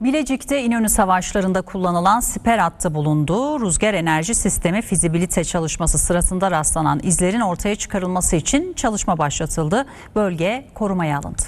Bilecik'te İnönü Savaşları'nda kullanılan siper hattı bulundu. Rüzgar enerji sistemi fizibilite çalışması sırasında rastlanan izlerin ortaya çıkarılması için çalışma başlatıldı. Bölge korumaya alındı.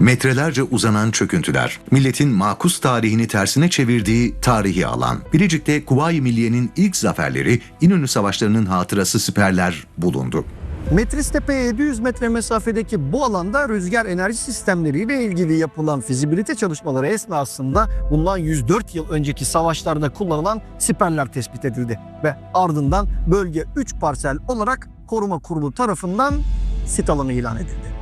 Metrelerce uzanan çöküntüler, milletin makus tarihini tersine çevirdiği tarihi alan. Bilecik'te Kuvayi Milliye'nin ilk zaferleri İnönü Savaşları'nın hatırası siperler bulundu. Metris Tepe'ye 700 metre mesafedeki bu alanda rüzgar enerji sistemleriyle ilgili yapılan fizibilite çalışmaları esnasında bundan 104 yıl önceki savaşlarda kullanılan siperler tespit edildi ve ardından bölge 3 parsel olarak koruma kurulu tarafından sit alanı ilan edildi.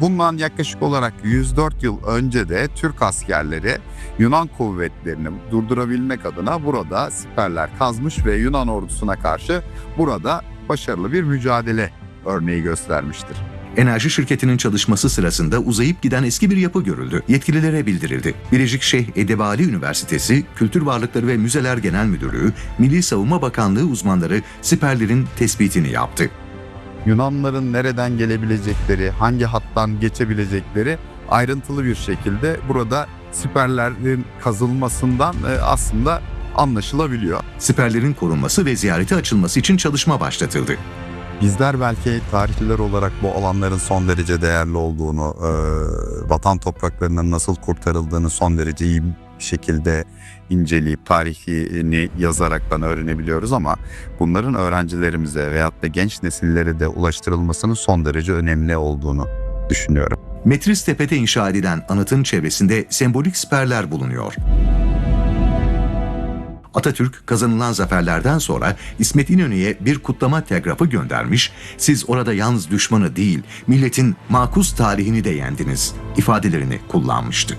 Bundan yaklaşık olarak 104 yıl önce de Türk askerleri Yunan kuvvetlerini durdurabilmek adına burada siperler kazmış ve Yunan ordusuna karşı burada başarılı bir mücadele örneği göstermiştir. Enerji şirketinin çalışması sırasında uzayıp giden eski bir yapı görüldü. Yetkililere bildirildi. Bilecik Şeyh Edebali Üniversitesi, Kültür Varlıkları ve Müzeler Genel Müdürlüğü, Milli Savunma Bakanlığı uzmanları siperlerin tespitini yaptı. Yunanların nereden gelebilecekleri, hangi hattan geçebilecekleri ayrıntılı bir şekilde burada siperlerin kazılmasından e, aslında anlaşılabiliyor. Siperlerin korunması ve ziyarete açılması için çalışma başlatıldı. Bizler belki tarihçiler olarak bu alanların son derece değerli olduğunu, e, vatan topraklarının nasıl kurtarıldığını son derece iyi şekilde inceleyip tarihini yazaraktan öğrenebiliyoruz ama bunların öğrencilerimize veyahut da genç nesillere de ulaştırılmasının son derece önemli olduğunu düşünüyorum. Metris Tepe'de inşa edilen anıtın çevresinde sembolik siperler bulunuyor. Atatürk kazanılan zaferlerden sonra İsmet İnönü'ye bir kutlama telgrafı göndermiş, siz orada yalnız düşmanı değil, milletin makus tarihini de yendiniz ifadelerini kullanmıştı.